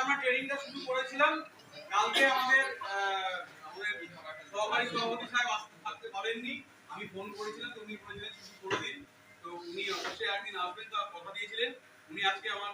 আমরা ট্রেনিংটা শুরু করেছিলাম। কালকে আমাদের সহকারী সভাপতি সাহেব আসতে থাকতে পারেননি। আমি ফোন করেছিলাম তো উনি বলেছিলেন শুরু করে দিন। তো উনি অবশ্যই একদিন আসবেন তার কথা দিয়েছিলেন। উনি আজকে আমার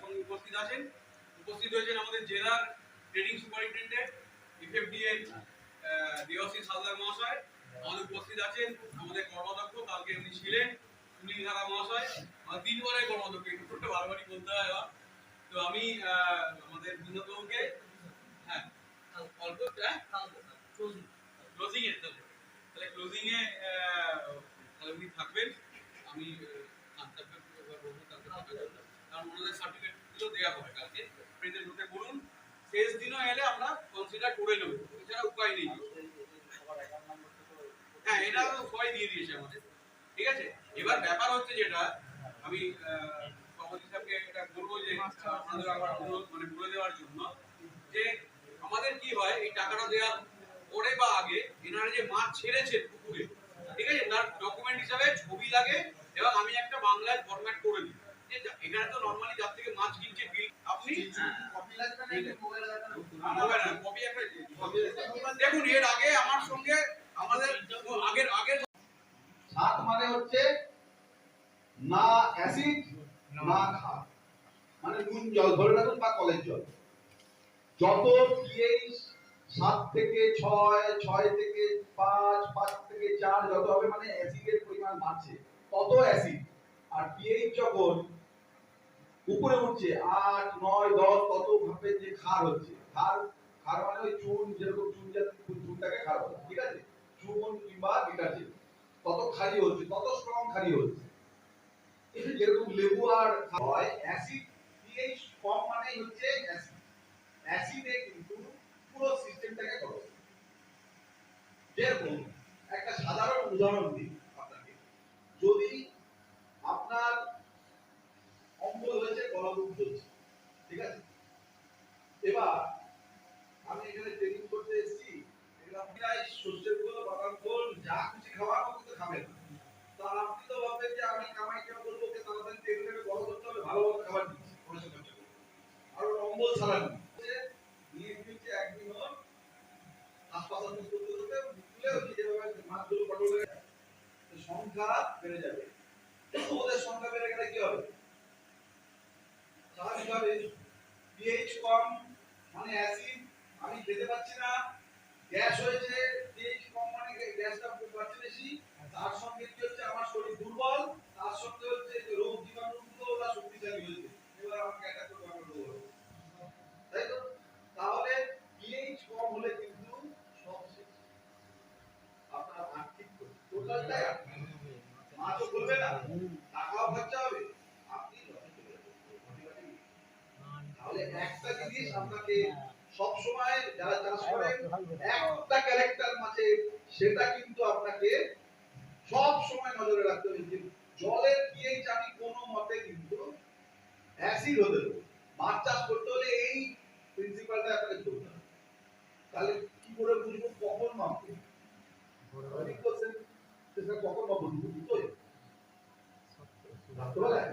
সঙ্গে উপস্থিত আছেন। উপস্থিত হয়েছেন আমাদের জেলার ট্রেনিং সুপারিনটেন্ডেন্ট ইফএফডিএন দেওয়াশী সালদার মহাশয়। আমাদের উপস্থিত আছেন আমাদের কর্মাধ্যক্ষ, কালকে উনি ছিলেন। ধারা মহাশয়, আমার তিনবারের কর্মাধ্যক্ষ একটু ছোট্ট বারবারই বলতে হয় আমার। তো আমি আমাদের বিনোদনকে হ্যাঁ অল্প হ্যাঁ? ক্লোজিং এ তাহলে ক্লোজিং এ তাহলে উনি থাকবেন। আমি শেষ দিনও এলে আমরা কনসিডার করে নেব। এছাড়া উপায় নেই। হ্যাঁ এটা সবাই দিয়ে দিয়েছে আমাদের। ঠিক আছে? এবার ব্যাপার হচ্ছে যেটা আমি সভাপতি সাহেবকে এটা বলব যে আপনাদের আবার অনুরোধ মানে বলে দেওয়ার জন্য যে আমাদের কি হয় এই টাকাটা দেওয়ার পরে বা আগে এনারা যে মাছ ছেড়েছে পুকুরে ঠিক আছে তার ডকুমেন্ট হিসাবে ছবি লাগে এবং আমি একটা বাংলায় ফরম্যাট করে দিই। যে এখানে তো নর্মালি যার থেকে মাছ কিনছে বিল আপনি? দেখুন এর আগে আমার সঙ্গে আমাদের আগের আগের সাত মানে হচ্ছে না অ্যাসিড না ক্ষার মানে নুন জল, ধরে রাখুন বা কলের জল। যত পিএইচ সাত থেকে ছয় ছয় থেকে পাঁচ পাঁচ থেকে চার যত হবে মানে অ্যাসিডের পরিমাণ বাড়ছে, তত অ্যাসিড আর পিএইচ যখন উপরে উঠছে, আট, নয়, দশ, তত ভাবে যে ক্ষার হচ্ছে, ক্ষার ক্ষার মানে ওই চুন, যেরকম চুন জাতীয় চুনটাকে ক্ষার বলে, ঠিক আছে? চুন কিংবা ডিটারজেন্ট তত খালি হচ্ছে, তত স্ট্রং খালি হচ্ছে। যেরকম লেবু আর হয় অ্যাসিড পিএইচ কম মানেই হচ্ছে অ্যাসিড অ্যাসিডে কিন্তু পুরো সিস্টেমটাকে করো। যেরকম একটা সাধারণ উদাহরণ দিই আপনাকে যদি আপনার অম্বল হয়েছে গলাবুক চলছে ঠিক আছে এবার আমি এখানে ট্রেনিং করতে এসেছি এগুলো প্রায় সর্ষের খোল বাদাম খোল যা খুশি খাওয়ার মতো তো খাবেন তো আপনি তো ভাববেন যে আমি কামাই কেন করব ওকে তাড়াতাড়ি ট্রেনিংটাকে বড় করতে হবে ভালো ভালো খাবার দিচ্ছি পয়সা খরচা করে আর ওর অম্বল ছাড়া নেই নিয়ে দিচ্ছে একদিন ওর হাসপাতাল করতে করতে তুলে ওই যেভাবে মাছগুলো পটল সংখ্যা ওদের সংখ্যা বেড়ে গেলে কি হবে স্বাভাবিকভাবে পিএইচ কম মানে অ্যাসিড আমি খেতে পাচ্ছি না গ্যাস হয়েছে পিএইচ কম মানে গ্যাসটা পাচ্ছি বেশি তার সঙ্গে কি হচ্ছে আমার শরীর দুর্বল তার সঙ্গে হচ্ছে যে রোগ জীবাণুগুলো ওরা শক্তিশালী হয়েছে এবার আমাকে অ্যাটাক করবে আমার রোগ হবে। তাই তো তাহলে পিএইচ কম হলে কিন্তু সব শেষ আপনার আর্থিক টোটালটাই আর্থিক মাছও করবে না টাকাও খরচা হবে আপনি লসে চলে যাবেন। তাহলে সেটা কিন্তু আপনাকে সব সময় নজরে রাখতে হবে যে জলের পিএইচ আমি কোনো মতে কিন্তু অ্যাসিড হতে দেবো মাছ চাষ করতে হলে এই প্রিন্সিপালটা আপনাকে ধরতে হবে তাহলে কি করে বুঝব কখন মাপবো ঠিক বলছেন সেটা কখন মাপবো দুটোই রাত্রবেলায়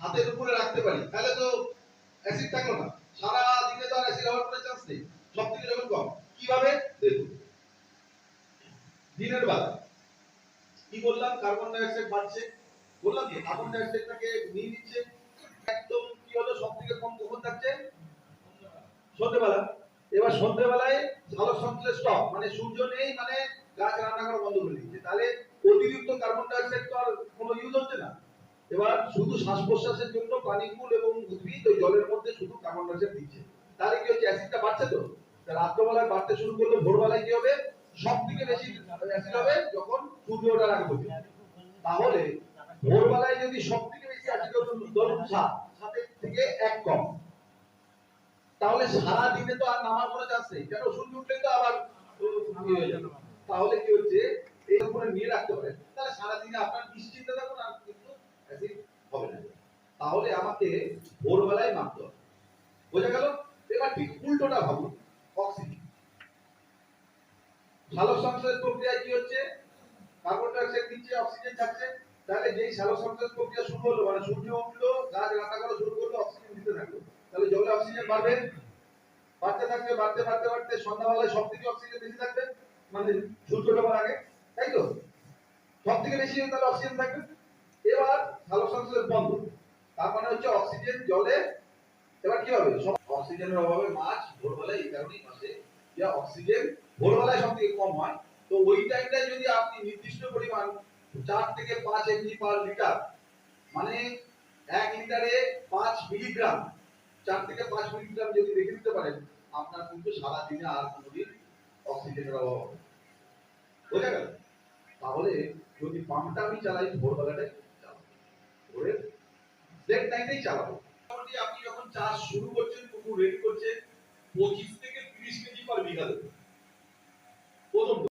হাতের উপরে রাখতে পারি, তাহলে তো অ্যাসিড থাকল না। সারা দিনে তো আর অ্যাসিড হওয়ার কোনো চান্স নেই। সব থেকে যখন কম, কীভাবে? দেখুন। দিনের বেলা। কি বললাম? কার্বন ডাই অক্সাইড বাড়ছে। বললাম কি? কার্বন ডাই অক্সাইডটাকে নিয়ে নিচ্ছে। একদম কি হলো? সব থেকে কম কখন থাকছে? সন্ধ্যেবেলা এবার সন্ধ্যেবেলায় আলো সঞ্চয় স্টপ মানে সূর্য নেই মানে গাছ রান্না করা বন্ধ করে দিচ্ছে। তাহলে অতিরিক্ত কার্বন ডাই অক্সাইড তো আর কোনো ইউজ হচ্ছে না। এবার শুধু শ্বাস প্রশ্বাসের জন্য প্রাণীকুল এবং উদ্ভিদ ওই জলের মধ্যে শুধু কার্বন ডাই অক্সাইড দিচ্ছে। তাহলে কি হচ্ছে? অ্যাসিডটা বাড়ছে তো? রাত্রবেলায় বাড়তে শুরু করলে ভোরবেলায় কি হবে? সব থেকে বেশি অ্যাসিড হবে যখন সূর্য ওঠার আগে তাহলে ভোরবেলায় যদি সব থেকে বেশি আছে ধরুন ধরুন সাত থেকে এক কম তাহলে সারা দিনে তো আর নামার কোনো চান্স নেই। কেন? সূর্য উঠলে তো আবার ইয়ে। তাহলে কি হচ্ছে? এই উপরে নিয়ে রাখতে পারে তাহলে সারা দিনে আপনার নিশ্চিন্তে থাকুন আর কিন্তু অ্যাসিড হবে না তাহলে আমাকে ভোরবেলায় মাপতে হবে। বোঝা গেল? এবার ঠিক উল্টোটা ভাবুন। অক্সিজেন সালোক সংশ্লেষ প্রক্রিয়ায় কি হচ্ছে? কার্বন ডাই অক্সাইড দিচ্ছে অক্সিজেন যাচ্ছে তাহলে যেই সালোক সংশ্লেষ প্রক্রিয়া শুরু হলো মানে সূর্য উঠল, গাছ গাঁথা করা শুরু করল অক্সিজেন দিতে থাকল। তাহলে জলে অক্সিজেন বাড়বে। বাড়তে থাকবে বাড়তে বাড়তে বাড়তে সন্ধ্যাবেলায় সব থেকে অক্সিজেন বেশি থাকবে। মানে সূর্য ডোবার আগে, তাই তো? সব থেকে বেশি তাহলে অক্সিজেন থাকবে। এবার সালোক সংশ্লেষ বন্ধ। তার মানে হচ্ছে অক্সিজেন জলে, এবার কি হবে? অক্সিজেনের অভাবে মাছ ভোরবেলায় এই কারণেই বাঁচে। যে অক্সিজেন ভোরবেলায় সব থেকে কম হয়। তো ওই টাইমটায় যদি আপনি নির্দিষ্ট পরিমাণ চার থেকে পাঁচ এমজি পার লিটার মানে এক লিটারে পাঁচ মিলিগ্রাম চার থেকে পাঁচ মিলিগ্রাম যদি রেখে দিতে পারেন, আপনার কিন্তু সারা দিনে আর কোনোদিন অক্সিজেনের অভাব হবে। বোঝা গেল? তাহলে যদি পাম্পটা আমি চালাই ভোরবেলাটাই চালাবো। ভোরের চালাবো। মোটামুটি আপনি যখন চাষ শুরু করছেন, পুকুর রেডি করছেন, পঁচিশ থেকে তিরিশ কেজি পার বিঘা দেবেন। প্রথম